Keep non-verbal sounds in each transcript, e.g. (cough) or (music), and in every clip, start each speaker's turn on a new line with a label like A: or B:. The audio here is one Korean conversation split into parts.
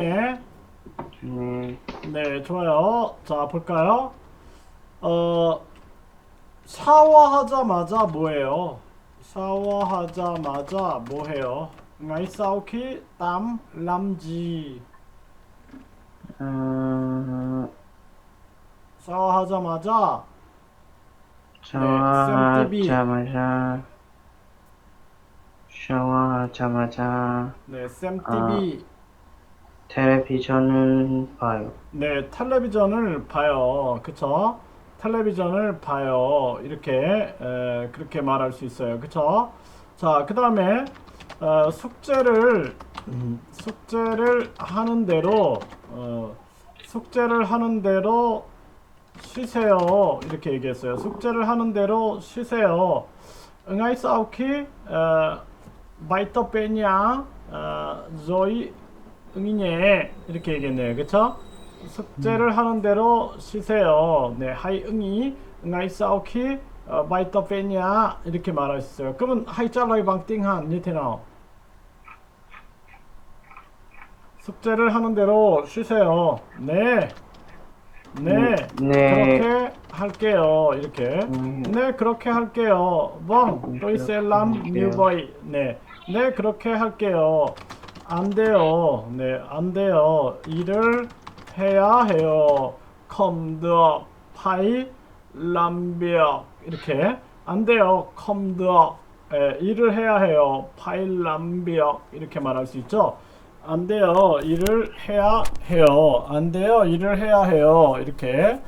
A: 네.
B: 네,
A: 네, 좋아요. 자, 볼까요? 어, 샤워하자마자 뭐해요? 샤워하자마자 뭐해요? ngay sau khi tắm làm gì?
B: 어,
A: 샤워하자마자 쌤 TV.
B: 샤워하자마자, 샤워하자마자
A: 네, 쌤
B: 아.
A: TV.
B: 텔레비전을 봐요.
A: 네, 텔레비전을 봐요. 그쵸? 텔레비전을 봐요. 이렇게, 에, 그렇게 말할 수 있어요. 그쵸? 자, 그 다음에, 어, 숙제를, 음, 숙제를 하는 대로, 어, 숙제를 하는 대로 쉬세요. 이렇게 얘기했어요. 숙제를 하는 대로 쉬세요. 응아이 싸우키, 어, 바이터 빼냐, 어, 조이, 응이네 이렇게 얘기했네요. 그쵸? 숙제를 하는 대로 쉬세요. 네, 하이 응이 응아이 싸우키 어, 바이터 빼냐 이렇게 말할 수 있어요. 그러면 하이 잘라이 방띵한 니테나 숙제를 하는 대로 쉬세요. 네, 네,
B: 네.
A: 그렇게 할게요. 이렇게
B: 음.
A: 네 그렇게 할게요. 뻥 또이셀람
B: 할게요.
A: 뉴보이 네, 네 그렇게 할게요. 안 돼요. 네, 안 돼요. 일을 해야 해요. 컴더 파이 람비어 이렇게 안 돼요. 컴더 예, 일을 해야 해요. 파이 람비어 이렇게 말할 수 있죠. 안 돼요. 일을 해야 해요. 안 돼요. 일을 해야 해요. 이렇게.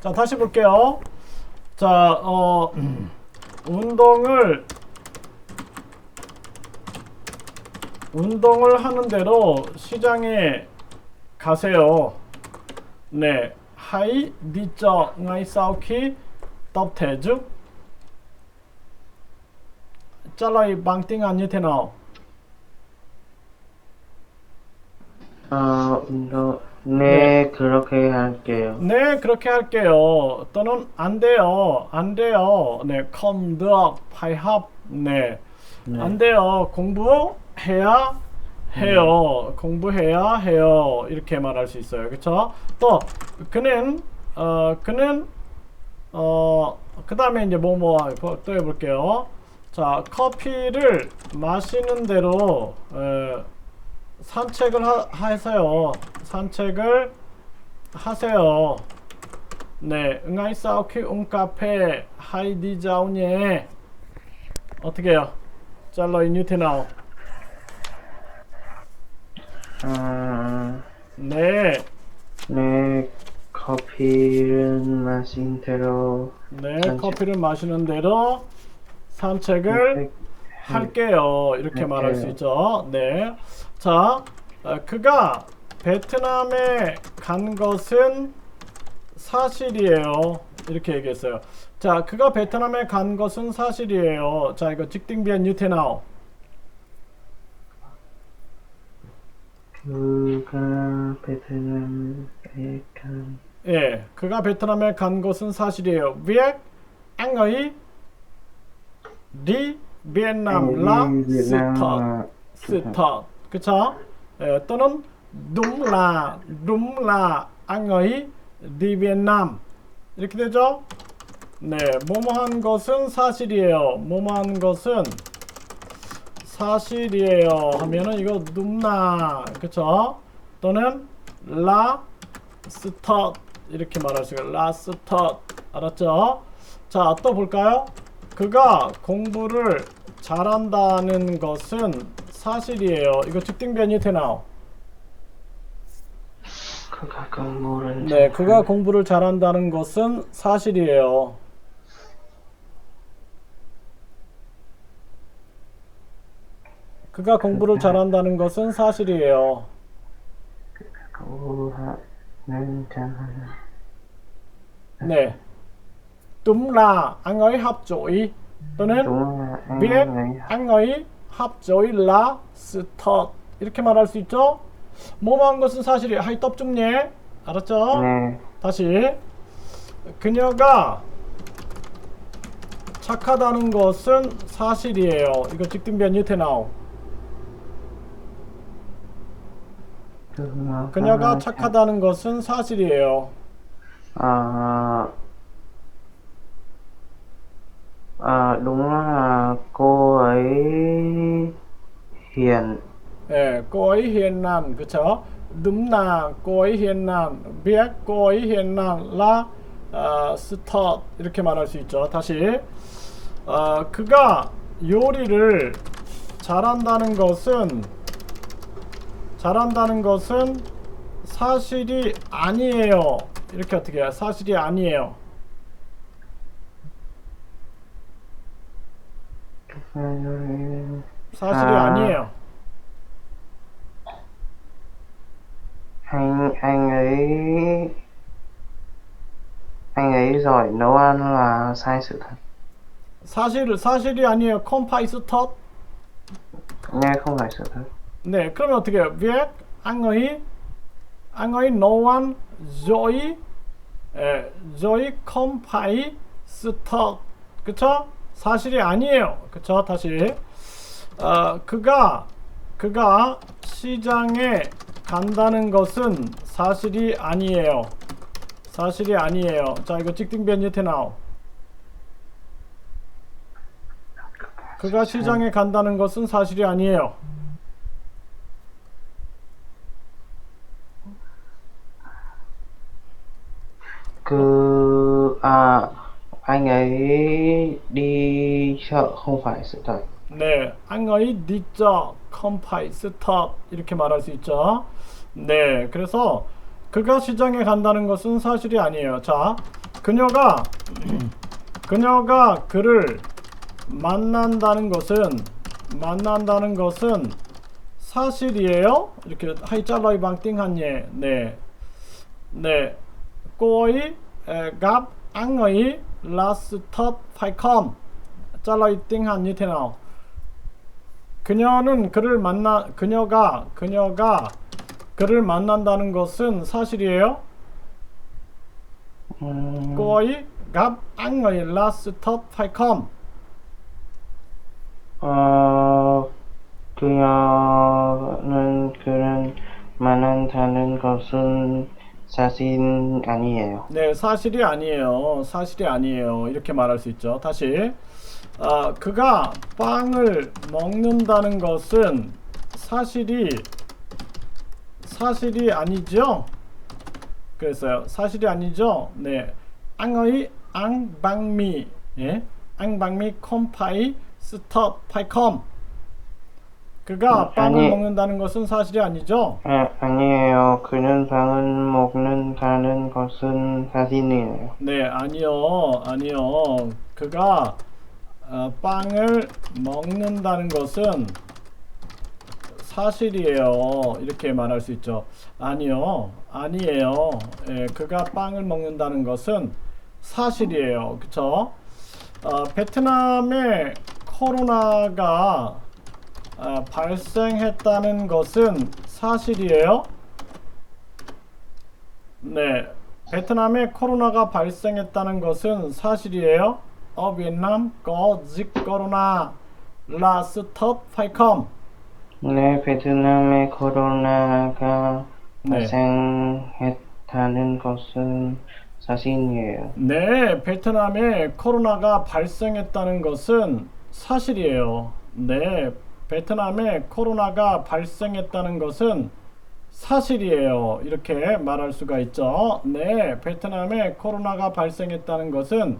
A: 자, 다시 볼게요. 자, 어, 운동을 운동을 하는 대로 시장에 가세요. 네. 하이 lời bằng tiếng Anh như thế nào?
B: 어, 운동, 네, 그렇게 할게요.
A: 네, 그렇게 할게요. 또는 안 돼요. 안 돼요. 네, phải học. 네.
B: 네.
A: 안 돼요. 공부 해야 해요. 공부해야 해요. 이렇게 말할 수 있어요. 그렇죠? 또 그는 어 그는 어 그다음에 이제 뭐뭐 또 해볼게요. 자, 커피를 마시는 대로 에, 산책을 하, 하세요. 산책을 하세요. 네, 응아이 싸우키 웅카페 하이디 자우니에 어떻게 해요? 잘러 이 뉴테나우.
B: 어,
A: 네,
B: 네, 커피를 마신 대로
A: 네,
B: 산책.
A: 커피를 마시는 대로 산책을 할게요. 이렇게 말할 수. 있죠. 네. 자, 어, 그가 베트남에 간 것은 사실이에요. 이렇게 얘기했어요. 자, 그가 베트남에 간 것은 사실이에요. 자, 이거 직딩비엔 뉴테나우.
B: 그가 베트남에 간
A: 예, 그가 베트남에 간 것은 사실이에요. Việc anh ấy đi Vietnam là sự thật. sự thật. 그쵸? 예, 또는 đúng là đúng là anh ấy đi Vietnam. 이렇게 되죠? 네, 뭐뭐한 것은 사실이에요. 뭐뭐한 것은 사실이에요. 하면은 이거 눔나 그쵸? 또는 라 스텟 이렇게 말할 수가 라 스텟 알았죠? 자 또 볼까요? 그가 공부를 잘한다는 것은 사실이에요. 이거 직딩변이 되나요?
B: 그가 공부를
A: 네, 그가 공부를 잘한다는 것은 사실이에요. 그가 공부를 잘한다는 것은 사실이에요.
B: 공부하는 잘하는
A: 네. Đúng là anh ấy học giỏi 또는 biết
B: anh
A: anh ấy học giỏi là sự thật 이렇게 말할 수 있죠? 뭐뭐한 것은 사실이에요. 하이 떡중예 알았죠?
B: 네,
A: 다시 그녀가 착하다는 것은 사실이에요. 이거 직등변 유태나오.
B: 그녀가
A: 착하다는 것은 사실이에요.
B: À, đúng là cô ấy hiền
A: 예, cô ấy hiền lành, 그쵸? Đúng là cô ấy hiền lành, biết cô ấy hiền lành là 어, 스터 이렇게 말할 수 있죠. 다시 어, 그가 요리를 잘한다는 것은 잘한다는 것은 사실이 아니에요. 이렇게 어떻게 해요? 사실이 아니에요. 사실이
B: 아.
A: 아니에요.
B: anh anh ấy anh ấy giỏi nấu ăn là sai sự thật
A: 사실 사실이 아니에요. 컴파이스터
B: nghe không phải sự thật
A: 네, 그러면 어떻게 해요? Việc anh ấy giỏi 에, giỏi không 그쵸? 사실이 아니에요. 그쵸? 다시 어, 그가 그가 시장에 간다는 것은 사실이 아니에요. 사실이 아니에요. 자, 이거 직등변 예태 나오. 그가 시장에 간다는 것은 사실이 아니에요.
B: Cứ à anh ấy đi chợ không phải sự thật
A: 네, ang의 니자 컴파이 스탑 이렇게 말할 수 있죠. 네, 그래서 그가 시장에 간다는 것은 사실이 아니에요. 자, 그녀가 (clears throat) 그녀가 그를 만난다는 것은 만난다는 것은 사실이에요. 이렇게 하이 잘라이 방띵한 예. 네, 네, 꼬이 gặp ang의 last top phải không? 잘라이 띵한예 테나오. 그녀는 그를 만나 그녀가 그녀가 그를 만난다는 것은 사실이에요. Gặp ấy last stop phải không?
B: ờ, 그녀는 그를 만난다는 것은 사실 아니에요
A: 네, 사실이 아니에요. 사실이 아니에요. 이렇게 말할 수 있죠. 다시 아, 그가 빵을 먹는다는 것은 사실이 사실이 아니죠. 그랬어요. 사실이 아니죠. 네, 앙의 앙방미, 예, 앙방미 컴파이 스톱 파이컴. 그가
B: 음,
A: 빵을
B: 아니.
A: 먹는다는 것은 사실이 아니죠.
B: 아, 아니에요 그는 빵을 먹는다는 것은 사실이에요
A: 네, 아니요, 아니요. 그가 어, 빵을 먹는다는 것은 사실이에요. 이렇게 말할 수 있죠. 아니요, 아니에요. 예, 그가 빵을 먹는다는 것은 사실이에요. 그쵸? 어, 베트남에 코로나가 어, 발생했다는 것은 사실이에요. 네, 베트남에 코로나가 발생했다는 것은 사실이에요. Việt Nam có dịch corona là sự thật phải không?
B: 네 베트남에 코로나가
A: 네.
B: 발생했다는 것은 사실이에요
A: 네, 베트남에 코로나가 발생했다는 것은 사실이에요. 네, 베트남에 코로나가 발생했다는 것은 사실이에요. 이렇게 말할 수가 있죠. 네, 베트남에 코로나가 발생했다는 것은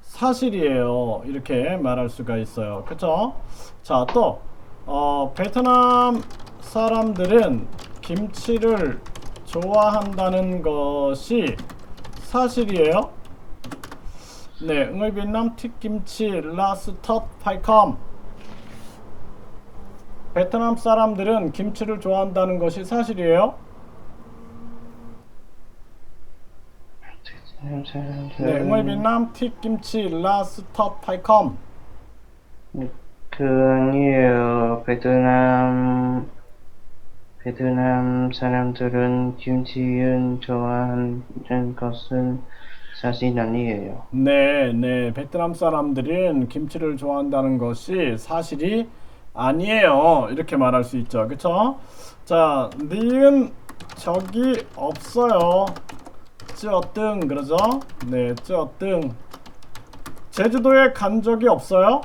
A: 사실이에요. 이렇게 말할 수가 있어요. 그쵸? 자, 또, 어, 베트남 사람들은 김치를 좋아한다는 것이 사실이에요. 네, 응의 베트남 튀김치 라스터 파이컴. 베트남 사람들은 김치를 좋아한다는 것이 사실이에요. 네, 라스터 파이컴.
B: 그 아니에요 베트남 베트남 사람들은 김치를 좋아하는 것은 사실 아니에요
A: 네, 네. 베트남 사람들은 김치를 좋아한다는 것이 사실이 아니에요. 이렇게 말할 수 있죠. 그쵸? 자, 니은 적이 없어요. 쩌등 그러죠? 네, 쩌등. 제주도에 간 적이 없어요?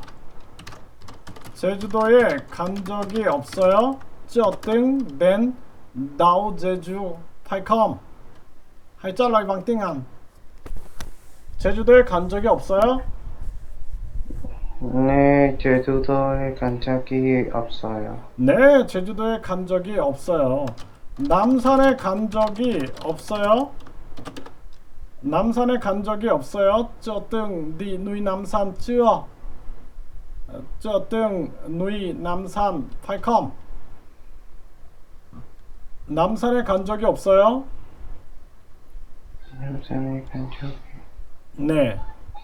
A: 제주도에 간 적이 없어요? 쩌등 된 나우 제주 파이컴. 하이짤라이 방띵한. 제주도에 간 적이 없어요?
B: 네, 제주도에 간 적이 없어요.
A: 네, 제주도에 간 적이 없어요. 남산에 간 적이 없어요. 남산에 간 적이 없어요. 저등 니 누이 남산 쯔어. 저등 누이 남산 파이컴. 남산에 간 적이 없어요.
B: 남산에 간 적이.
A: 네.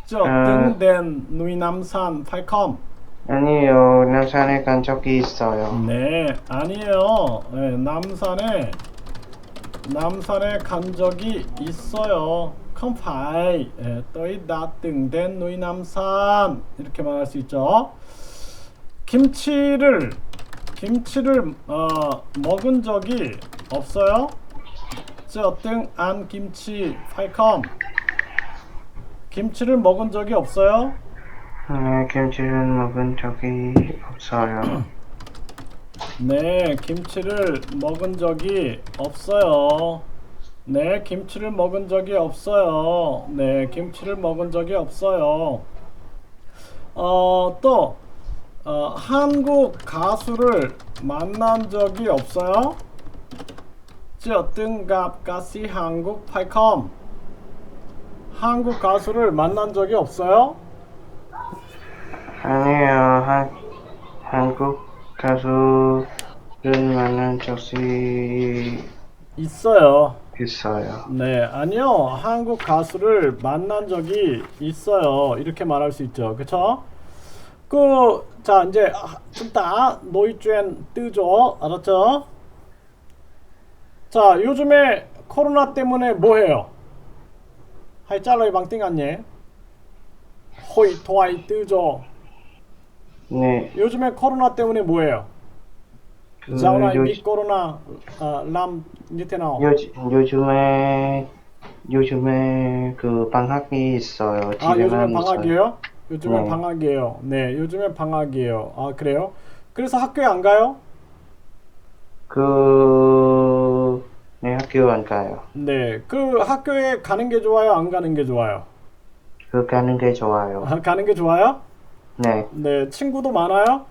B: 这아.
A: 등된 누이 남산 팔컴
B: 아니요, 남산에 간 적이 있어요.
A: 네, 아니에요. 네, 남산에 남산에 간 적이 있어요. 컴파이 예, 또이 나등된 누이 남산 이렇게 말할 수 있죠. 김치를 김치를 어, 먹은 적이 없어요. 这등안 김치 팔컴 김치를 먹은 적이 없어요.
B: 네, 김치를 먹은 적이 없어요. (clears throat)
A: 네, 김치를 먹은 적이 없어요. 네, 김치를 먹은 적이 없어요. 네, 김치를 먹은 적이 없어요. 어, 또, 어, 한국 가수를 만난 적이 없어요? 这등갑 가시 한국 팔컴 한국 가수를 만난 적이 없어요?
B: 아니요, 한, 한국 가수를 만난 적이
A: 있어요.
B: 있어요.
A: 네, 아니요. 한국 가수를 만난 적이 있어요. 이렇게 말할 수 있죠. 그쵸? 그, 자, 이제, 좀 다, 노이쨘 뜨죠? 알았죠? 자, 요즘에 코로나 때문에 뭐 해요? 하이, 잘라이 방띵 안예? 호이, 도아이 뜨죠?
B: 네,
A: 요즘에 코로나 때문에 뭐 해요?
B: 그
A: 아, 람, 니테나오.
B: 요, 요즘에 요즘에 그 방학이 있어요.
A: 아 요즘에
B: 집에만 있어요.
A: 방학이에요? 요즘에
B: 네.
A: 방학이에요. 네, 요즘에 방학이에요. 아 그래요? 그래서 학교에 안 가요?
B: 그, 네, 학교 안 가요.
A: 네, 그 학교에 가는 게 좋아요? 안 가는 게 좋아요?
B: 그 가는 게 좋아요.
A: 아, 가는 게 좋아요?
B: 네,
A: 네, 친구도 많아요?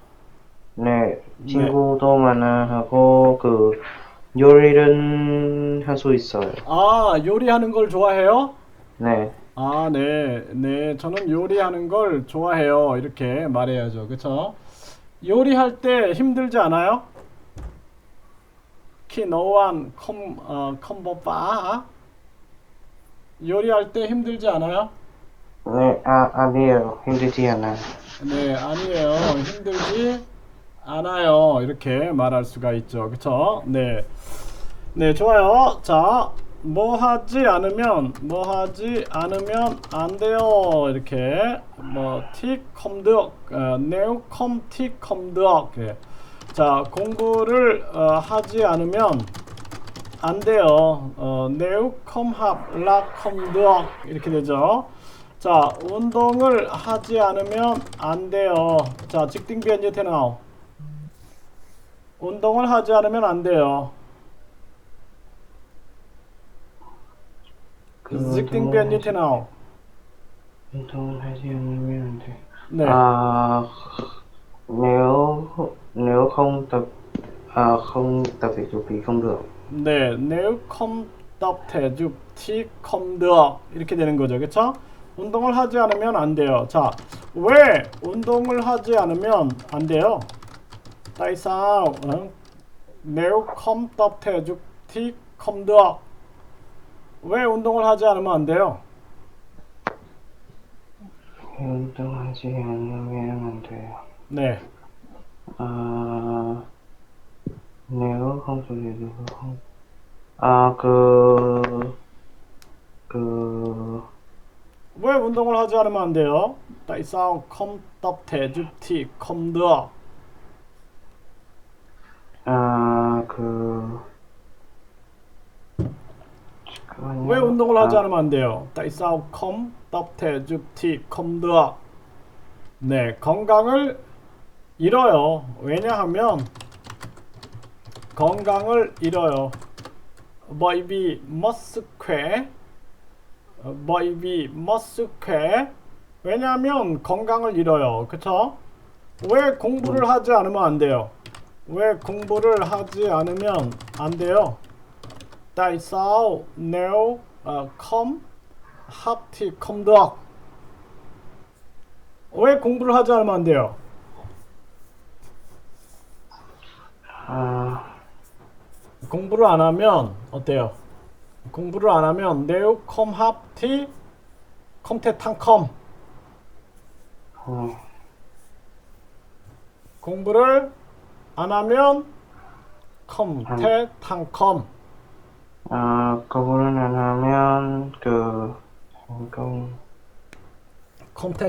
B: 네, 친구도 많아하고 그 요리는 할 수 있어요.
A: 아, 요리하는 걸 좋아해요?
B: 네,
A: 아, 네, 네, 저는 요리하는 걸 좋아해요. 이렇게 말해야죠, 그쵸? 요리할 때 힘들지 않아요? 키 노안 컴 어, 컴버바 요리할 때 힘들지 않아요?
B: 네, 아, 아니에요. 힘들지 않아요.
A: 네, 아니에요. 힘들지 않아요. 이렇게 말할 수가 있죠. 그쵸? 네. 네, 좋아요. 자, 뭐 하지 않으면, 뭐 하지 않으면 안 돼요. 이렇게, 뭐, 틱, 컴드억, 어, 네우, 컴, 틱, 컴드억. 예. 자, 공부를 어, 하지 않으면 안 돼요. 어, 네우, 컴, 합, 락, 컴드억. 이렇게 되죠. 자, 운동을 하지 않으면 안 돼요. 자, 직딩변 예테나오. 운동을 하지 않으면 안 돼요.
B: 그
A: 직딩변 예테나오.
B: 운동을 하지 않으면 안 돼.
A: 네.
B: À, nếu nếu không tập à, không tập thể dục thì không được.
A: 네, nếu không tập thể dục thì không được. 이렇게 되는 거죠. 그렇죠? 운동을 하지 않으면 안 돼요. 자, 왜 운동을 하지 않으면 안 돼요? tại sao? 응? Nếu không tập thể dục thì không được. 왜 운동을 하지 않으면 안 돼요?
B: 운동하지 않으면 안 돼요.
A: 네.
B: Thể dục không à 그, 그,
A: 왜 운동을 하지 않으면 안 돼요? dục thì không được?
B: à 그,
A: 왜 운동을 하지 않으면 안 돼요? Dục thì không được? 네, 건강을 잃어요. 왜냐하면 건강을 잃어요. Vì mất sức khỏe. 왜냐하면 건강을 잃어요. 그쵸? 왜 공부를 하지 않으면 안 돼요? 왜 공부를 하지 않으면 안 돼요? Tại sao nếu ờ, không học thì không được? 왜 공부를 하지 않으면 안 돼요? 공부를 안 하면 어때요? 공부를 안 하면 thăng không.
B: ừ,
A: 공부를 안 하면 không.
B: à, công an 하면 그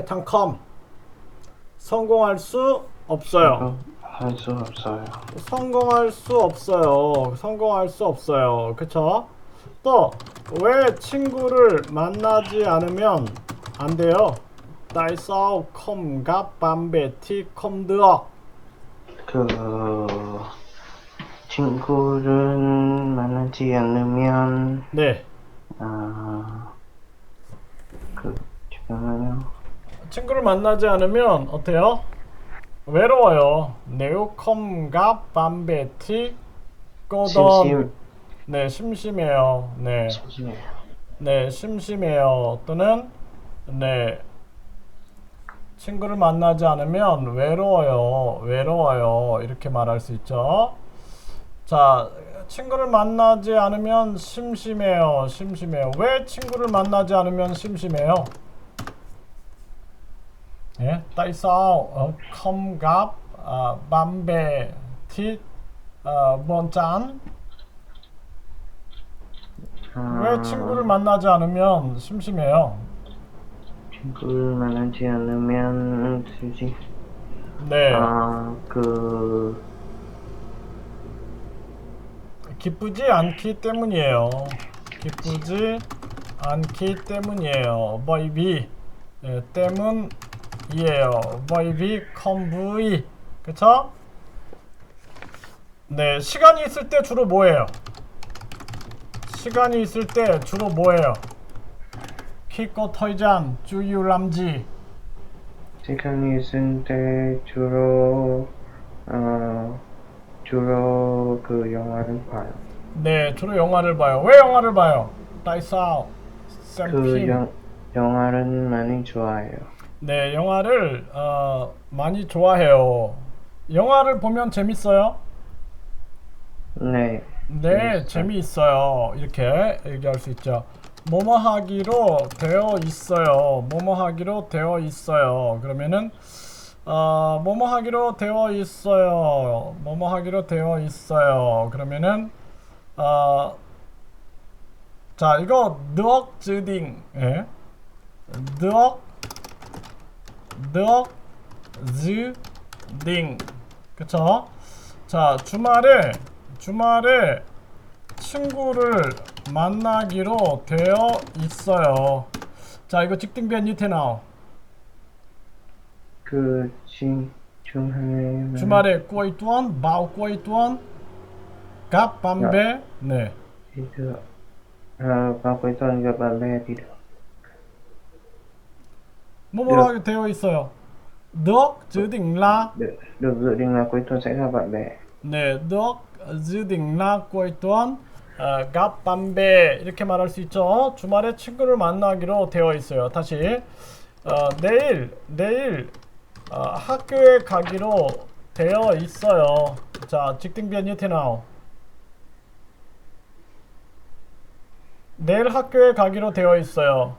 A: thăng không. 성공할 수 없어요.
B: 할 수 없어요.
A: 성공할 수 없어요. 성공할 수 없어요. 그쵸? 또, 왜 친구를 만나지 않으면 안 돼요? Bè thì không được?
B: 그 친구를 만나지 않으면
A: 네.
B: 아, 그 잠깐만요.
A: 친구를 만나지 않으면 어때요? 외로워요. Cô đơn.
B: 심심
A: 네, 심심해요. 네.
B: 심심해요.
A: 네, 심심해요. 또는 네. 친구를 만나지 않으면 외로워요. 외로워요. 이렇게 말할 수 있죠. 자, 친구를 만나지 않으면 심심해요. 심심해요. 왜 친구를 만나지 않으면 심심해요? 예? Tại sao ờ, không gặp ờ, bạn bè thì ờ, buồn chán?
B: 아,
A: 왜 친구를 만나지 않으면 심심해요?
B: 친구를 만나지 않으면 굳이
A: 네,
B: 아, 그
A: 기쁘지 않기 때문이에요. 기쁘지 않기 때문이에요. bởi vì 네, 때문 이에요. không vui. 그쵸? 네, 시간이 있을 때 주로 뭐해요? 시간이 있을 때 주로 뭐해요? yếu làm gì?
B: 시간이 있을 때 주로 어 주로 그 영화를 봐요.
A: 네, 주로 영화를 봐요. 왜 영화를 봐요? xem
B: 그
A: phim.
B: 영, 영화를 많이 좋아해요.
A: 네, 영화를 어, 많이 좋아해요. 영화를 보면 재밌어요?
B: 네.
A: 네, 재미있어요. 이렇게 얘기할 수 있죠. 뭐뭐 하기로 되어 있어요. 뭐뭐 하기로 되어 있어요. 그러면은 어, 뭐뭐 하기로 되어 있어요. 뭐뭐 하기로 되어 있어요. 그러면은 어, 자, 이거 định. 예. được định. 그쵸? 자, 주말에 주말에 친구를 만나기로 되어 있어요. 자, 이거 직등변 nào?
B: 그 진, 주말에
A: 주말에 tuần gặp bạn bè. 네.
B: tuần gặp bạn bè thì được.
A: 뭐뭐로
B: 네.
A: 하게 되어 있어요.
B: bạn bè.
A: 네, được dự định là cuối tuần 어, gặp bạn bè 이렇게 말할 수 있죠. 주말에 친구를 만나기로 되어 있어요. 다시 어, 내일 내일 어, 학교에 가기로 되어 있어요. 자, 직등변 nào? 내일 학교에 가기로 되어 있어요.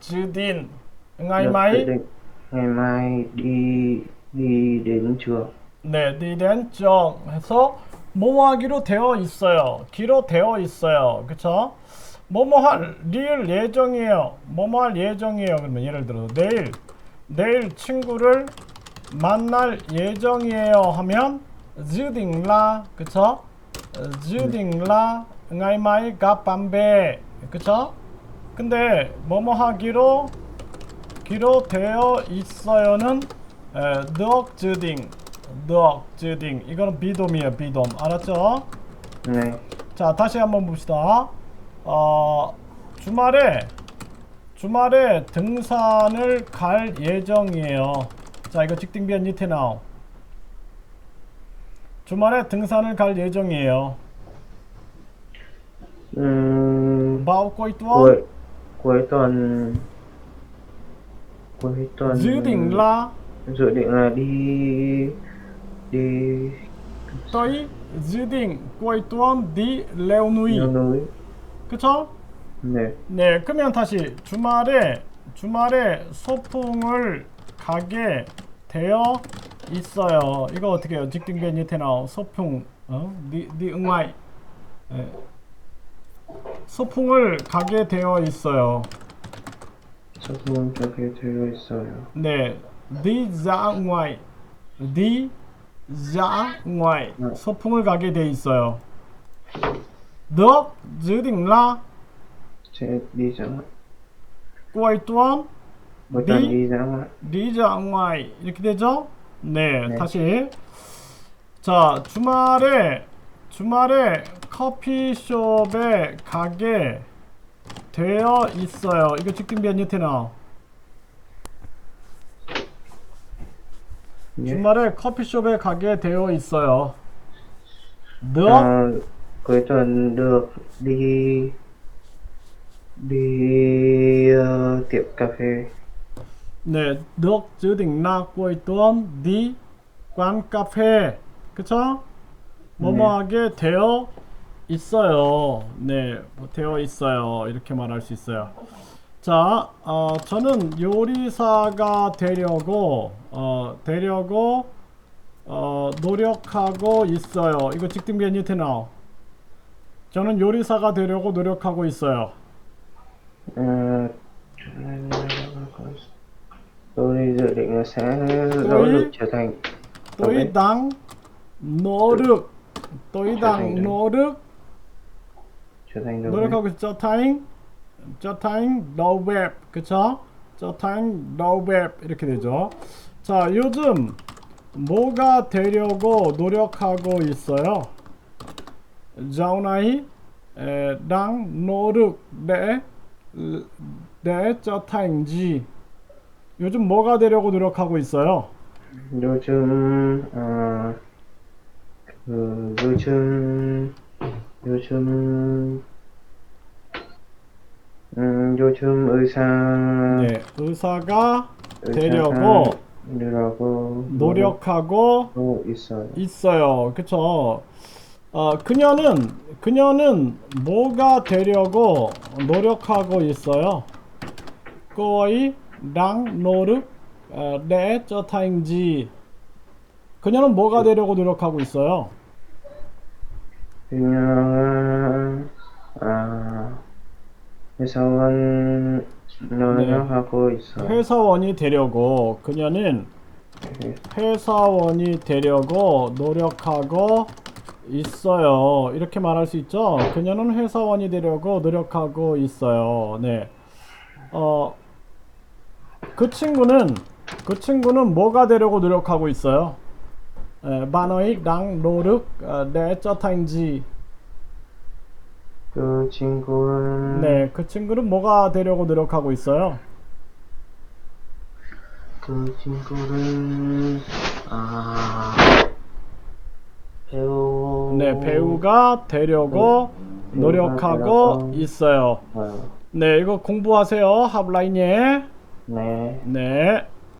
A: dự định ngày
B: dự định ngày mai đi đi đến trường.
A: 네, 니덴 정 해서 뭐뭐 하기로 되어 있어요. 기로 되어 있어요. 그쵸? 뭐뭐 할 리을 예정이에요. 뭐뭐 할 예정이에요. 그러면 예를 들어서 내일 내일 친구를 만날 예정이에요 하면 là 그쵸? gặp bạn bè 그쵸? 근데 뭐뭐 하기로 기로 되어 있어요는 덕 즈딩 덕 즈딩. 이거는 비돔이에요 비돔. 알았죠?
B: 네.
A: 자 다시 한번 봅시다. 어 주말에 주말에 등산을 갈 예정이에요. 자 이거 직딩비한 니테나오. 주말에 등산을 갈 예정이에요.
B: Ừm,
A: 바우 꼬이뚜원?
B: cuối cuối tuần cuối tuần
A: dự định là
B: dự định là đi đi
A: tôi dự định cuối tuần đi leo núi
B: leo núi
A: 그쵸?
B: 네
A: 네, 그러면 다시 주말에 주말에 소풍을 가게 되어 있어요. 이거 어떻게 해요? 직딩변 니테나오 소풍 어? 니, 니 응와이 예. 소풍을 가게 되어 있어요.
B: 소금 저게 되어 있어요.
A: 네, 니 자응와이.
B: 네.
A: 소풍을 가게 돼 있어요. 너 dự định là
B: sẽ đi ra
A: cuối tuần
B: cuối tuần
A: đi
B: đi ra ngoại
A: đi ra ngoài 이렇게 되죠? 네,
B: 네.
A: 다시. 자 주말에 주말에 커피숍에 가게 되어 있어요. 이거 변 니테나
B: nhé
A: 주말에 커피숍에 가게 되어 있어요. 너
B: tuần được đi đi ờ, tiệm cà phê
A: 네, được dự định là cuối tuần đi quán cà phê. 그쵸? 뭐뭐 하게 되어 있어요. 네, 뭐 되어 있어요. 이렇게 말할 수 있어요. 자, 어, 저는 요리사가 되려고, 어, 되려고, 어, 노력하고 있어요. 이거 직등변 유테나오. 저는 요리사가 되려고 노력하고 있어요.
B: Thành
A: tôi đang 노력, đang
B: thành
A: 노력,
B: bếp.
A: 노력하고 있죠. 타잉, 저 타잉, 너웹, 그쵸? 저 타잉, 너웹 이렇게 되죠. 자, 요즘 뭐가 되려고 노력하고 있어요? 자우나이 에, đang 노력 để để trở thành gì? 요즘 뭐가 되려고 노력하고 있어요?
B: 요즘 어, 그 요즘 요즘 음, 요즘 의사
A: 네, 의사가 되려고
B: 되려고
A: 노력하고
B: 있어요.
A: 있어요. 그쵸? 어, 그녀는, 그녀는 뭐가 되려고 노력하고 있어요? 거의 랑 노력 어, thành gì? 그녀는 뭐가 되려고 노력하고 있어요?
B: 아 회사원 노력하고 있어요.
A: 회사원이 되려고 그녀는 회사원이 되려고 노력하고 있어요. 이렇게 말할 수 있죠. 그녀는 회사원이 되려고 노력하고 있어요. 네. 어, 그 친구는 그 친구는 뭐가 되려고 노력하고 있어요? Ờ, để trở thành gì?
B: 그 친구는
A: 네, 그 친구는 뭐가 되려고 노력하고 있어요?
B: 그 친구는 아 배우
A: 네, 배우가 되려고
B: 네, 노력하고.
A: 있어요.
B: 어,
A: 네, 이거 공부하세요. 합라인에.
B: 네
A: 네.